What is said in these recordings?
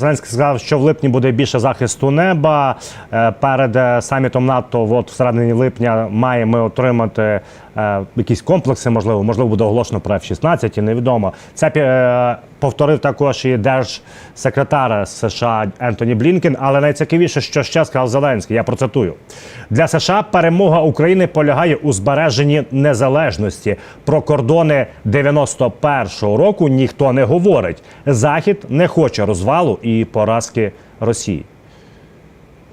Зеленський сказав, що в липні буде більше захисту неба. Е, Перед е, самітом НАТО, от в середині липня, маємо отримати е, якісь комплекси. Можливо, можливо, буде оголошено про F-16, невідомо. Це е, повторив також і держсекретар США Ентоні Блінкен. Але найцікавіше, що ще сказав Зеленський, я процитую: для США перемога України полягає у збереженні незалежності. Про кордони 91-го року ніхто не говорить. Захід не хоче розвалу і поразки Росії.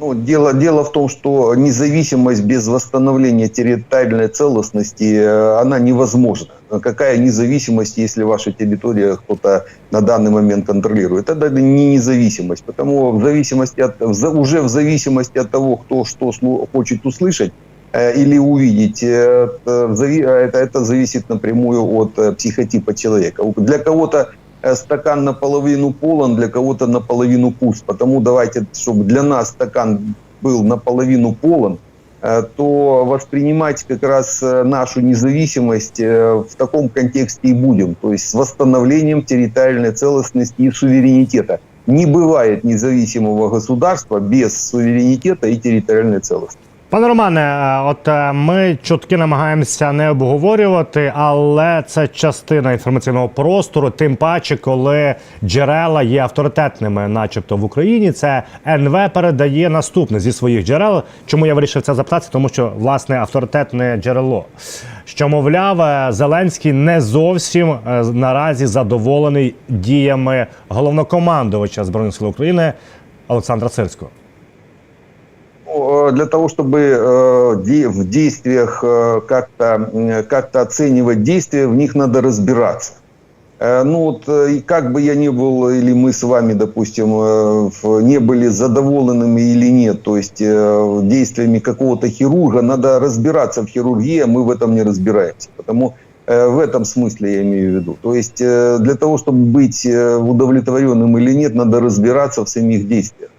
Ну, дело, дело в том, что независимость без восстановления территориальной целостности, э, она невозможна. Какая независимость, если ваша территория кто-то на данный момент контролирует? Это не независимость. Потому в зависимости от, уже в зависимости от того, кто что хочет услышать э, или увидеть, э, это, это, зависит напрямую от психотипа человека. Для кого-то стакан наполовину полон, для кого-то наполовину пуст. Потому давайте, чтобы для нас стакан был наполовину полон, э, то воспринимать как раз э, нашу независимость э, в таком контексте и будем. То есть с восстановлением территориальной целостности и суверенитета. Не бывает независимого государства без суверенитета и территориальной целостности. Пане Романе, е, от е, ми чутки намагаємося не обговорювати, але це частина інформаційного простору. Тим паче, коли джерела є авторитетними, начебто в Україні, це НВ передає наступне зі своїх джерел. Чому я вирішив це запитати? Тому що власне авторитетне джерело. Що мовляв, е, Зеленський не зовсім наразі задоволений діями головнокомандувача збройних сил України Олександра Сирського. Э, Для того, чтобы э, в действиях э, как-то м, как-то оценивать действия, в них надо разбираться. Ну вот, как бы я ни был, или мы с вами, допустим, не были задоволенными или нет, то есть действиями какого-то хирурга, надо разбираться в хирургии, а мы в этом не разбираемся. Потому в этом смысле я имею в виду. То есть для того, чтобы быть удовлетворенным или нет, надо разбираться в самих действиях.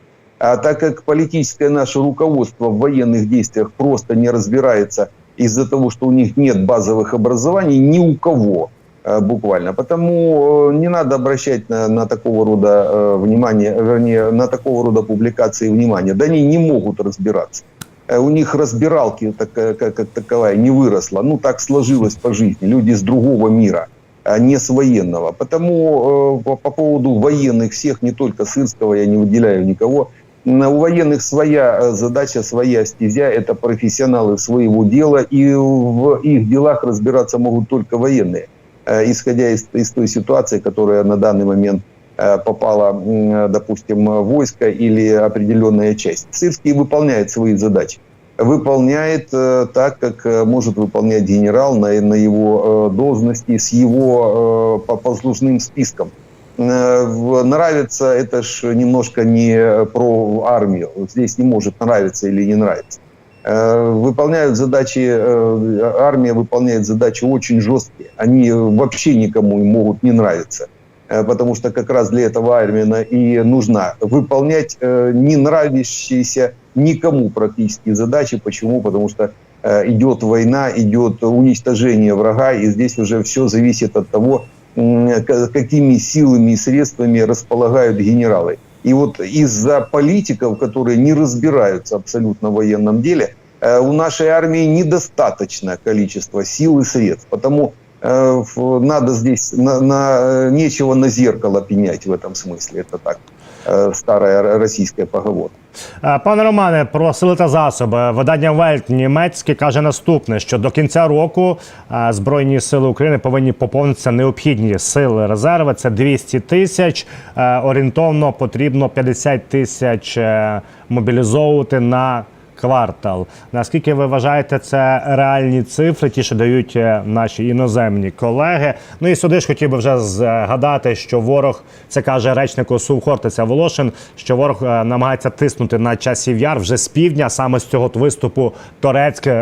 А так как политическое наше руководство в военных действиях просто не разбирается из-за того, что у них нет базовых образований ни у кого э, буквально. Потому э, не надо обращать на, на такого рода э, внимание, вернее, на такого рода публикации внимание. Да они не могут разбираться. У них разбиралки так, как, как таковая не выросла. Ну, так сложилось по жизни. Люди с другого мира, а не с военного. Потому по, по поводу военных всех, не только Сырского, я не выделяю никого, у военных своя э, задача, своя стезя, это профессионалы своего дела, и в их делах разбираться могут только военные, Э, исходя из, из той ситуации, которая на данный момент э, попала, допустим, войско или определенная часть. Сырский выполняет свои задачи. Выполняет так, как может выполнять генерал на, на его должности с его по- послужным списком. Э, Нравится это ж немножко не про армию. Здесь не может нравиться или не нравится. Э, Выполняют задачи, э, армия выполняет задачи очень жесткие. Они вообще никому могут не нравиться. Потому что как раз для этого армия и нужна. Выполнять не нравящиеся никому практически задачи. Почему? Потому что идет война, идет уничтожение врага, и здесь уже все зависит от того, какими силами и средствами располагают генералы. И вот из-за политиков, которые не разбираются абсолютно в военном деле, э, у нашей армии недостаточное количество сил и средств. Потому э, надо здесь на, на- э, нечего на зеркало пенять в этом смысле. Это так э, старая российская поговорка. Е, Пане Романе, про сили та засоби. Видання Вельт німецьке каже наступне: що до кінця року е, Збройні сили України повинні поповнитися необхідні сили резерви. Це 200 тисяч. Е, Орієнтовно потрібно 50 тисяч мобілізовувати на квартал. Наскільки ви вважаєте, це реальні цифри, ті, що дають е, наші іноземні колеги? Ну і сюди ж хотів би вже згадати, що ворог це каже речнику СУВ Хортиця Волошин, що ворог е, намагається тиснути на часів яр вже з півдня, саме з цього виступу Торецьк, е,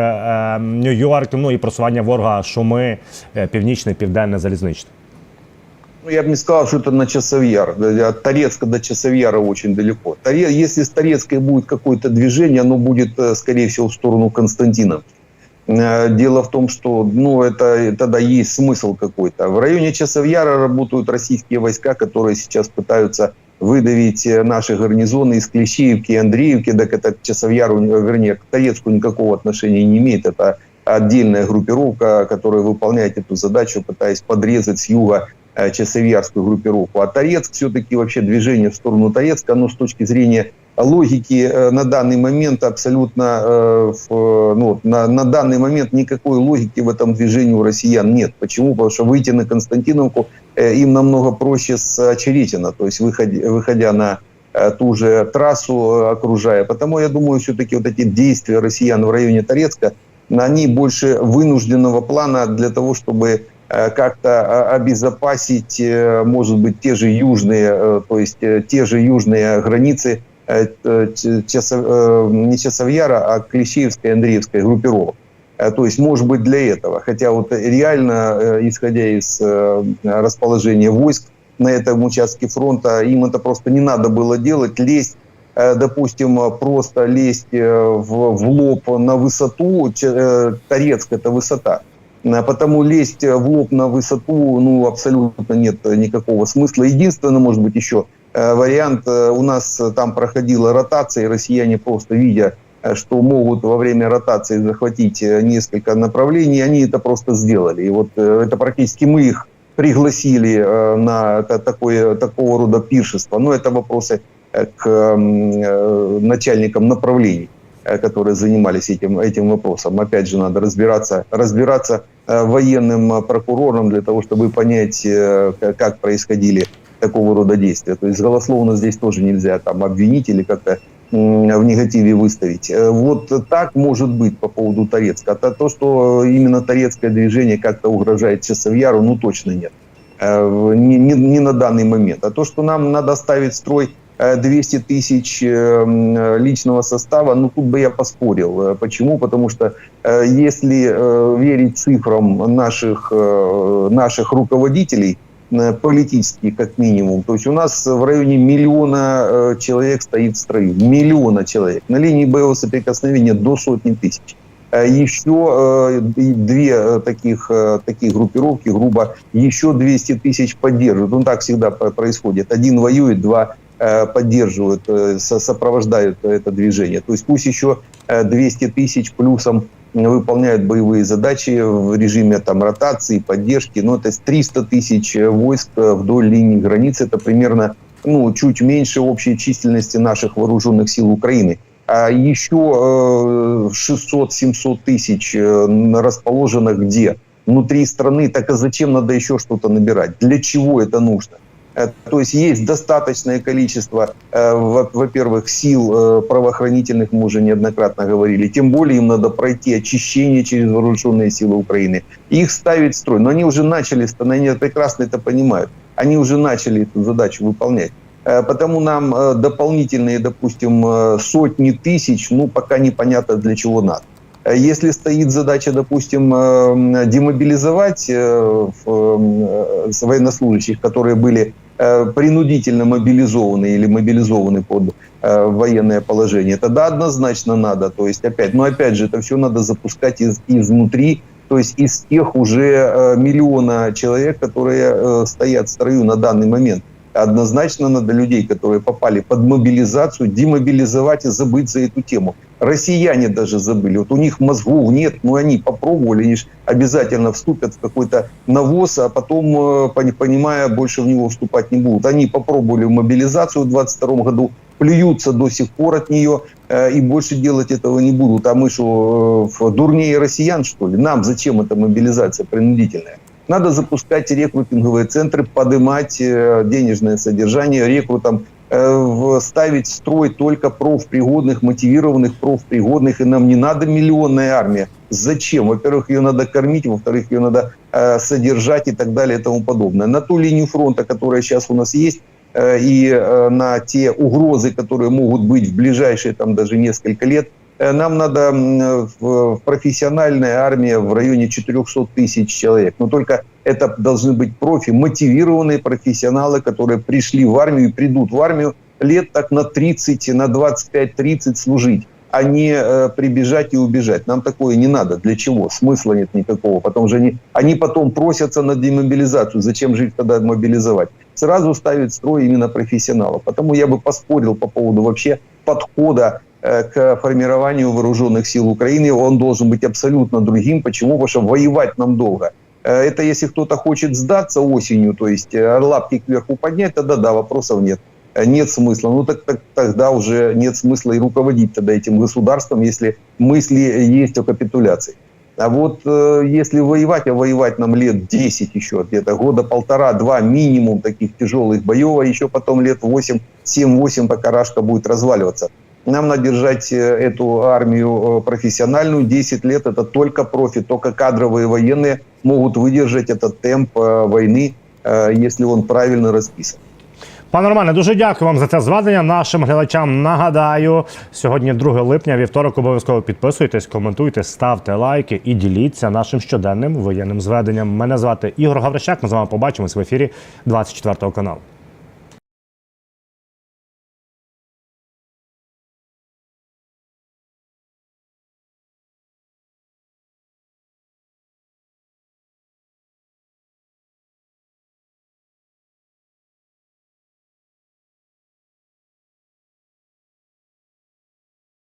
Нью-Йорк, ну і просування ворога Шуми, е, північний, південне, залізничне. Ну, я бы не сказал, что это на Часовьяр. От Торецка до Часовьяра очень далеко. Если с Торецкой будет какое-то движение, оно будет, э, скорее всего, в сторону Константиновки. Э, Дело в том, что ну, это, тогда есть смысл какой-то. В районе Часовьяра работают российские войска, которые сейчас пытаются выдавить э, наши гарнизоны из Клещеевки и Андреевки, так это к Часовьяру, вернее, к Торецку никакого отношения не имеет. Это отдельная группировка, которая выполняет эту задачу, пытаясь подрезать с юга Часовьярскую группировку. А Торецк все-таки вообще движение в сторону Торецка, оно с точки зрения логики э, на данный момент абсолютно, э, ну, на, на данный момент никакой логики в этом движении у россиян нет. Почему? Потому что выйти на Константиновку э, им намного проще с Очеретина, то есть выходя, выходя на э, ту же трассу, э, окружая. Потому я думаю, все-таки вот эти действия россиян в районе Торецка, они больше вынужденного плана для того, чтобы э, как-то э, обезопасить, э, может быть, те же южные, э, то есть э, те же южные границы э, э, э, не Часовьяра, а Клещеевской и Андреевской группировок. Э, То есть, может быть, для этого. Хотя вот реально, э, исходя из э, расположения войск на этом участке фронта, им это просто не надо было делать, лезть э, допустим, э, просто лезть э, в, в лоб на высоту, э, Торецк – это высота, Э, потому лезть в лоб на высоту, ну, абсолютно нет никакого смысла. Единственное, может быть, еще э, вариант, э, у нас там проходила ротация, и россияне просто видя, э, что могут во время ротации захватить э, несколько направлений, они это просто сделали. И вот э, это практически мы их пригласили э, на та- такое, такого рода пиршество. Но это вопросы э, к э, начальникам направлений, э, которые занимались этим, этим вопросом. Опять же, надо разбираться, разбираться э, военным э, прокурором для того, чтобы понять, э, как происходили такого рода действия. То есть голословно здесь тоже нельзя там обвинить или как-то в негативе выставить. Э, Вот так может быть по поводу Торецка. А то, что именно Торецкое движение как-то угрожает Часовьяру, ну точно нет. Э, Не, не- не на данный момент. А то, что нам надо ставить строй э, 200 тысяч э, личного состава, ну тут бы я поспорил. Э, Почему? Потому что э, если э, верить цифрам наших, э, наших руководителей, э, политических как минимум, то есть у нас в районе миллиона э, человек стоит в строю. Миллиона человек. На линии боевого соприкосновения до сотни тысяч. Э, Еще э, две э, таких, э, таких группировки, грубо, еще 200 тысяч поддерживают. Ну, так всегда происходит. Один воюет, два э, поддерживают, э, со- сопровождают это движение. То есть пусть еще э, 200 тысяч плюсом выполняют боевые задачи в режиме там, ротации, поддержки. Но это 300 тысяч э, войск э, вдоль линии границы. Это примерно ну, чуть меньше общей численности наших вооруженных сил Украины. А еще э, 600-700 тысяч э, расположено где? Внутри страны. Так а зачем надо еще что-то набирать? Для чего это нужно? Э, То есть есть достаточное количество, э, во- во-первых, сил э, правоохранительных, мы уже неоднократно говорили. Тем более им надо пройти очищение через вооруженные силы Украины. Их ставить в строй. Но они уже начали, они прекрасно это понимают. Они уже начали эту задачу выполнять. Потому нам дополнительные, допустим, сотни тысяч, ну, пока непонятно для чего надо. Если стоит задача, допустим, демобилизовать военнослужащих, которые были принудительно мобилизованы или мобилизованы под э, военное положение, тогда однозначно надо. То есть опять, но опять же, это все надо запускать из, изнутри, то есть из тех уже э, миллиона человек, которые э, стоят в строю на данный момент. Однозначно надо людей, которые попали под мобилизацию, демобилизовать и забыть за эту тему. Россияне даже забыли. Вот у них мозгов нет, но они попробовали, они ж обязательно вступят в какой-то навоз, а потом, э, пони- понимая, больше в него вступать не будут. Они попробовали мобилизацию в 22 году, плюются до сих пор от нее э, и больше делать этого не будут. А мы что, э, дурнее россиян, что ли? Нам зачем эта мобилизация принудительная? Надо запускать рекрутинговые центры, поднимать э, денежное содержание рекрутам, э, ставить в строй только профпригодных, мотивированных профпригодных, и нам не надо миллионная армия. Зачем? Во-первых, ее надо кормить, во-вторых, ее надо э, содержать и так далее и тому подобное. На ту линию фронта, которая сейчас у нас есть, и на те угрозы, которые могут быть в ближайшие там даже несколько лет, нам надо в- в профессиональная армия в районе 400 тысяч человек. Но только это должны быть профи, мотивированные профессионалы, которые пришли в армию и придут в армию лет так на 30, на 25-30 служить а не э, прибежать и убежать. Нам такое не надо. Для чего? Смысла нет никакого. Потому что они, они потом просятся на демобилизацию. Зачем же их тогда мобилизовать? сразу ставить строй именно профессионалов. Потому я бы поспорил по поводу вообще подхода э, к формированию вооруженных сил Украины. Он должен быть абсолютно другим. Почему? Потому что воевать нам долго. Э, Это если кто-то хочет сдаться осенью, то есть э, лапки кверху поднять, тогда да, вопросов нет. Э, Нет смысла. Ну так, так тогда уже нет смысла и руководить тогда этим государством, если мысли есть о капитуляции. А вот э, если воевать, а воевать нам лет 10 еще, где-то года полтора-два минимум таких тяжелых боев, а еще потом лет 8, 7-8, пока Рашка будет разваливаться. Нам надо держать э, эту армию э, профессиональную. 10 лет это только профи, только кадровые военные могут выдержать этот темп э, войны, э, если он правильно расписан. Пане Романе, дуже дякую вам за це зведення. Нашим глядачам нагадаю, сьогодні 2 липня, вівторок, обов'язково підписуйтесь, коментуйте, ставте лайки і діліться нашим щоденним воєнним зведенням. Мене звати Ігор Гаврищак. Ми з вами побачимось в ефірі 24 каналу.